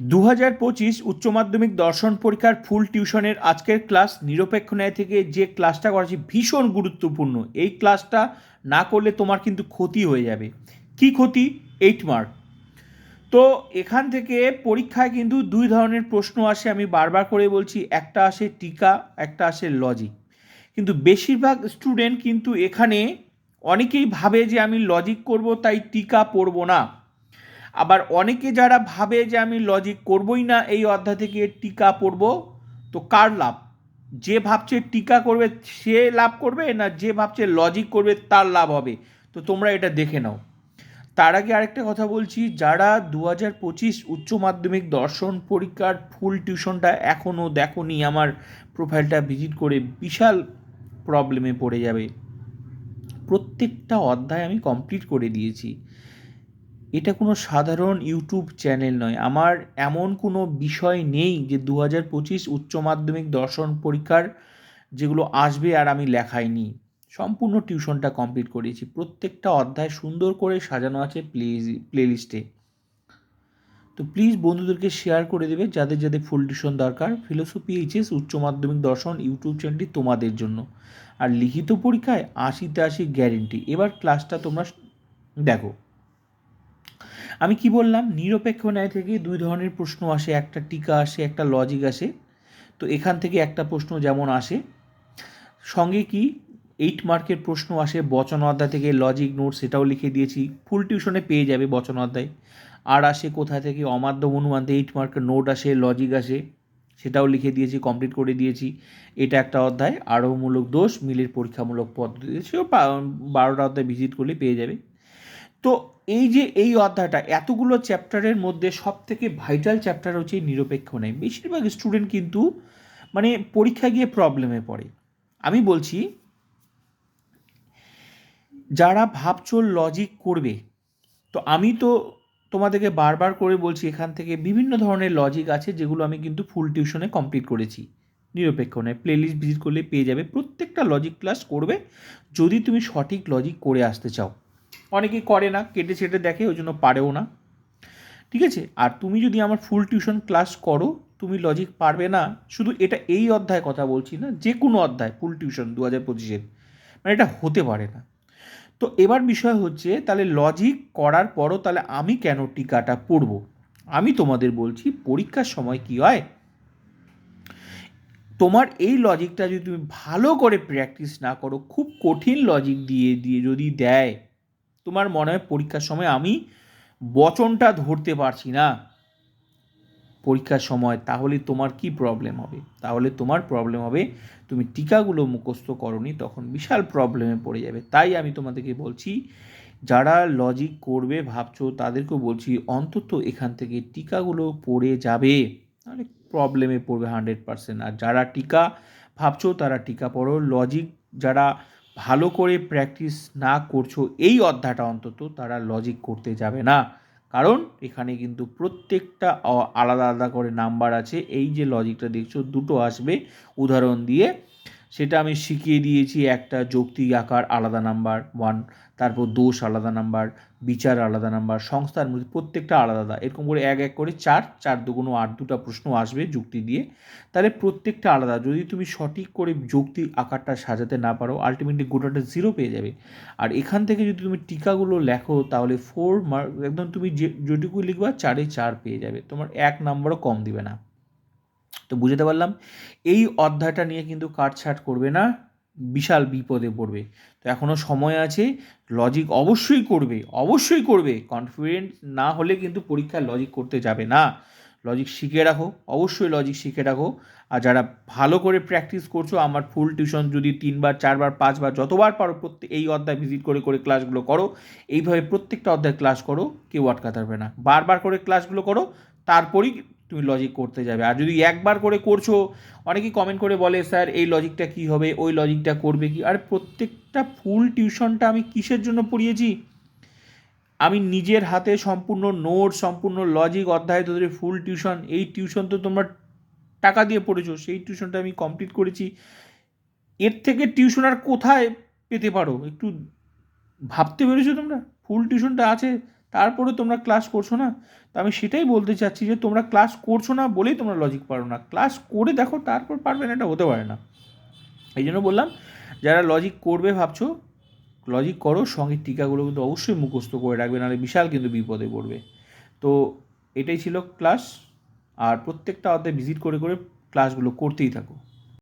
দু হাজার পঁচিশ উচ্চ মাধ্যমিক দর্শন পরীক্ষার ফুল টিউশনের আজকের ক্লাস নিরপেক্ষ ন্যায় থেকে যে ক্লাসটা করেছি ভীষণ গুরুত্বপূর্ণ, এই ক্লাসটা না করলে তোমার কিন্তু ক্ষতি হয়ে যাবে। কি ক্ষতি? এইট মার্ক তো এখান থেকে পরীক্ষায় কিন্তু দুই ধরনের প্রশ্ন আসে, আমি বারবার করে বলছি, একটা আসে টিকা, একটা আসে লজিক কিন্তু বেশিরভাগ স্টুডেন্ট কিন্তু এখানে অনেকেই ভাবে যে আমি লজিক করব, তাই টিকা পড়ব না। আবার অনেকে যারা ভাবে যে আমি লজিক করবই না, এই অধ্যায় থেকে টিকা পড়ব, তো কার লাভ? যে ভাবছে টিকা করবে, সে লাভ করবে না যে ভাবছে লজিক করবে, তার লাভ হবে? তো তোমরা এটা দেখে নাও। তার আগে আরেকটা কথা বলছি, যারা দু হাজার পঁচিশ উচ্চ মাধ্যমিক দর্শন পরীক্ষার ফুল টিউশনটা এখনও দেখোনি, আমার প্রোফাইলটা ভিজিট করে বিশাল প্রবলেমে পড়ে যাবে। প্রত্যেকটা অধ্যায় আমি কমপ্লিট করে দিয়েছি। এটা কোনো সাধারণ ইউটিউব চ্যানেল নয়। আমার এমন কোনো বিষয় নেই যে দু হাজার পঁচিশ উচ্চ মাধ্যমিক দর্শন পরীক্ষার যেগুলো আসবে আর আমি লেখাইনি। সম্পূর্ণ টিউশনটা কমপ্লিট করেছি প্রত্যেকটা অধ্যায় সুন্দর করে সাজানো আছে প্লে প্লেলিস্টে। তো প্লিজ বন্ধুদেরকে শেয়ার করে দেবে যাদের যাদের ফুল টিউশন দরকার। ফিলোসফি, এইচএস, উচ্চ মাধ্যমিক দর্শন, ইউটিউব চ্যানেলটি তোমাদের জন্য। আর লিখিত পরীক্ষায় আশিতে আশি গ্যারেন্টি এবার ক্লাসটা তোমরা দেখো। আমি কি বললাম? নিরপেক্ষ ন্যায় থেকে দুই ধরনের প্রশ্ন আসে। একটা টিকা আসে, একটা লজিক আসে। তো এখান থেকে একটা প্রশ্ন যেমন আসে, সঙ্গে কি এইট মার্কের প্রশ্ন আসে, বচন অধ্যায় থেকে লজিক নোট সেটাও লিখে দিয়েছি। ফুল টিউশনে পেয়ে যাবে বচন অধ্যায়। আর আসে কোথা থেকে? অমাধ্য অনুমানতে এইট মার্কের নোট আসে লজিক আসে। সেটাও লিখে দিয়েছি কমপ্লিট করে দিয়েছি। এটা একটা অধ্যায়। আরোহমূলক দোষ, মিলের পরীক্ষামূলক পদ্ধতি, সেও বারোটা অধ্যায় ভিজিট করলে পেয়ে যাবে। তো এই যে এই অধ্যায়টা, এতগুলো চ্যাপ্টারের মধ্যে সব থেকে ভাইটাল চ্যাপ্টার হচ্ছে এই নিরপেক্ষ নেই বেশিরভাগ স্টুডেন্ট কিন্তু মানে পরীক্ষা গিয়ে প্রবলেমে পড়ে। আমি বলছি, যারা ভাবছ লজিক করবে, তো আমি তো তোমাদেরকে বারবার করে বলছি এখান থেকে বিভিন্ন ধরনের লজিক আছে যেগুলো আমি কিন্তু ফুল টিউশনে কমপ্লিট করেছি। নিরপেক্ষ নয় প্লেলিস্ট ভিজিট করলে পেয়ে যাবে। প্রত্যেকটা লজিক ক্লাস করবে। যদি তুমি সঠিক লজিক করে আসতে চাও অনেকেই করে না, কেটে ছেটে দেখে, ওই জন্য পারেও না। ঠিক আছে? আর তুমি যদি আমার ফুল টিউশন ক্লাস করো, তুমি লজিক পারবে না। শুধু এটা এই অধ্যায় কথা বলছি না, যে কোনো অধ্যায় ফুল টিউশন দু হাজার পঁচিশের মানে এটা হতে পারে না। তো এবার বিষয় হচ্ছে, তাহলে লজিক করার পরও তাহলে আমি কেন টিকাটা পড়ব? আমি তোমাদের বলছি, পরীক্ষার সময় কি হয়? তোমার এই লজিকটা যদি তুমি ভালো করে প্র্যাকটিস না করো, খুব কঠিন লজিক দিয়ে দিয়ে যদি দেয় তোমার মনে হয় পরীক্ষার সময় আমি বচনটা ধরতে পারছি না? পরীক্ষার সময় তাহলে তোমার কি প্রবলেম হবে? তাহলে তোমার প্রবলেম হবে তুমি টিকাগুলো মুখস্থ করনি, তখন বিশাল প্রবলেমে পড়ে যাবে। তাই আমি তোমাদেরকে বলছি, যারা লজিক করবে, ভাবছ, তাদেরকেও বলছি, অন্তত এখান থেকে টিকাগুলো পড়ে যাবে। তাহলে প্রবলেমে পড়বে হান্ড্রেড পারসেন্ট আর যারা টিকা ভাবছ, তারা টিকা পড়ো। লজিক যারা ভালো করে প্র্যাকটিস না করছ, এই অধ্যাটা অন্তত তারা লজিক করতে যাবে না। কারণ এখানে কিন্তু প্রত্যেকটা আলাদা আলাদা করে নাম্বার আছে। এই যে লজিকটা দেখছ, দুটো আসবে। উদাহরণ দিয়ে সেটা আমি শিখিয়ে দিয়েছি। একটা যৌক্তিক আকার, আলাদা নাম্বার ওয়ান তারপর দোষ আলাদা নাম্বার, বিচার আলাদা নাম্বার, সংস্থার মধ্যে প্রত্যেকটা আলাদা আলাদা। এরকম করে এক এক করে চার চার দুগুণ আট দুটা প্রশ্ন আসবে যুক্তি দিয়ে। তাহলে প্রত্যেকটা আলাদা, যদি তুমি সঠিক করে যৌক্তিক আকারটা সাজাতে না পারো আলটিমেটলি গোটাটা জিরো পেয়ে যাবে। আর এখান থেকে যদি তুমি টিকাগুলো লেখো, তাহলে ফোর মার্ক একদম তুমি যে যেটুকু লিখবা, চারে চার পেয়ে যাবে। তোমার এক নম্বরও কম দিবে না। তো বুঝতে পারলাম। এই অধ্যায়টা নিয়ে কিন্তু কাটছাট করবে না, বিশাল বিপদে পড়বে। তো এখনও সময় আছে লজিক অবশ্যই করবে অবশ্যই করবে। কনফিডেন্ট না হলে কিন্তু পরীক্ষায় লজিক করতে যাবে না। লজিক শিখে রাখো, অবশ্যই লজিক শিখে রাখো। আর যারা ভালো করে প্র্যাকটিস করছ, আমার ফুল টিউশন যদি তিনবার, চারবার, পাঁচবার, যতবার পারো প্রত্যেক এই অধ্যায় ভিজিট করে করে ক্লাসগুলো করো। এইভাবে প্রত্যেকটা অধ্যায় ক্লাস করো, কেউ আটকাতে পারবে না। বারবার করে ক্লাসগুলো করো, তারপরেই তুমি লজিক করতে যাবে। আর যদি একবার করে করছ, অনেকেই কমেন্ট করে বলে, স্যার, এই লজিকটা কী হবে? ওই লজিকটা করবে কি? আর প্রত্যেকটা ফুল টিউশনটা আমি কিসের জন্য পড়িয়েছি? আমি নিজের হাতে সম্পূর্ণ নোট সম্পূর্ণ লজিক অধ্যায় ধরে ফুল টিউশন এই টিউশন তো তোমরা টাকা দিয়ে পড়েছো, সেই টিউশনটা আমি কমপ্লিট করেছি। এর থেকে টিউশন আর কোথায় পেতে পারো? একটু ভাবতে পেরেছ তোমরা? ফুল টিউশনটা আছে। তারপরে তোমরা ক্লাস করছ না? তো আমি সেটাই বলতে চাচ্ছি যে তোমরা ক্লাস করছ না বলেই তোমরা লজিক পারো না। ক্লাস করে দেখো, তারপর পারবে না, এটা হতে পারে না। এই জন্য বললাম, যারা লজিক করবে ভাবছ লজিক করো, সঙ্গে টিকাগুলো কিন্তু অবশ্যই মুখস্থ করে রাখবে, নাহলে বিশাল কিন্তু বিপদে পড়বে। তো এটাই ছিল ক্লাস আর প্রত্যেকটা অধ্যায় ভিজিট করে করে ক্লাসগুলো করতেই থাকো।